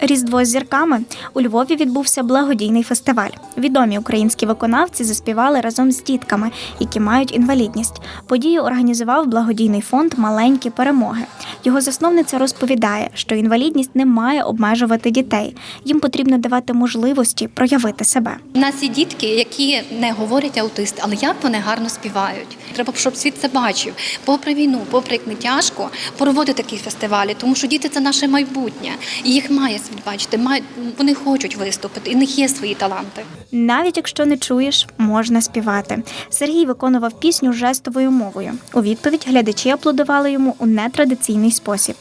Різдво з зірками у Львові відбувся благодійний фестиваль. Відомі українські виконавці заспівали разом з дітками, які мають інвалідність. Подію організував благодійний фонд Маленькі перемоги. Його засновниця розповідає, що інвалідність не має обмежувати дітей. Їм потрібно давати можливості проявити себе. У нас є дітки, які не говорять аутисти, але як вони гарно співають. Треба, щоб світ це бачив. Попри війну, попри як не тяжко, проводити такі фестивалі, тому що діти це наше майбутнє. І їх має бачити. Має, вони хочуть виступити, і в них є свої таланти. Навіть якщо не чуєш, можна співати. Сергій виконував пісню жестовою мовою. У відповідь глядачі аплодували йому у нетрадиційний спосіб.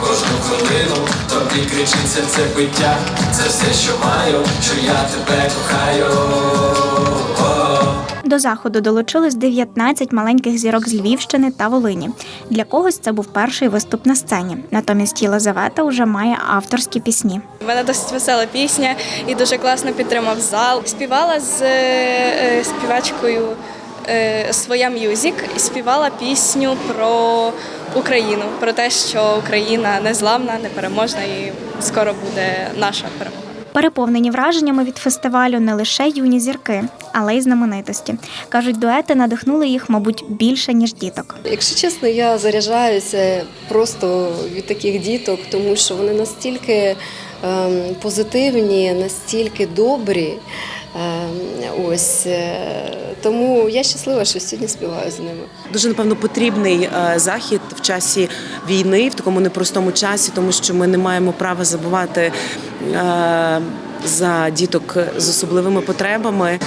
Кожну хвилину тобі кричиться це биття Це все, що маю, що я тебе кохаю. До заходу долучилось 19 маленьких зірок з Львівщини та Волині. Для когось це був перший виступ на сцені. Натомість Єлизавета вже має авторські пісні. У мене досить весела пісня і дуже класно підтримав зал. Співала з е, співачкою е, своя мюзик і співала пісню про Україну, про те, що Україна незламна, непереможна і скоро буде наша перемога. Переповнені враженнями від фестивалю не лише юні зірки, але й знаменитості. кажуть, дуети надихнули їх, мабуть, більше ніж діток. Якщо чесно, я заряджаюся просто від таких діток, тому що вони настільки ем, позитивні, настільки добрі. Ем, ось е, тому я щаслива, що сьогодні співаю з ними. Дуже напевно потрібний е, захід в часі війни, в такому непростому часі, тому що ми не маємо права забувати е, за діток з особливими потребами.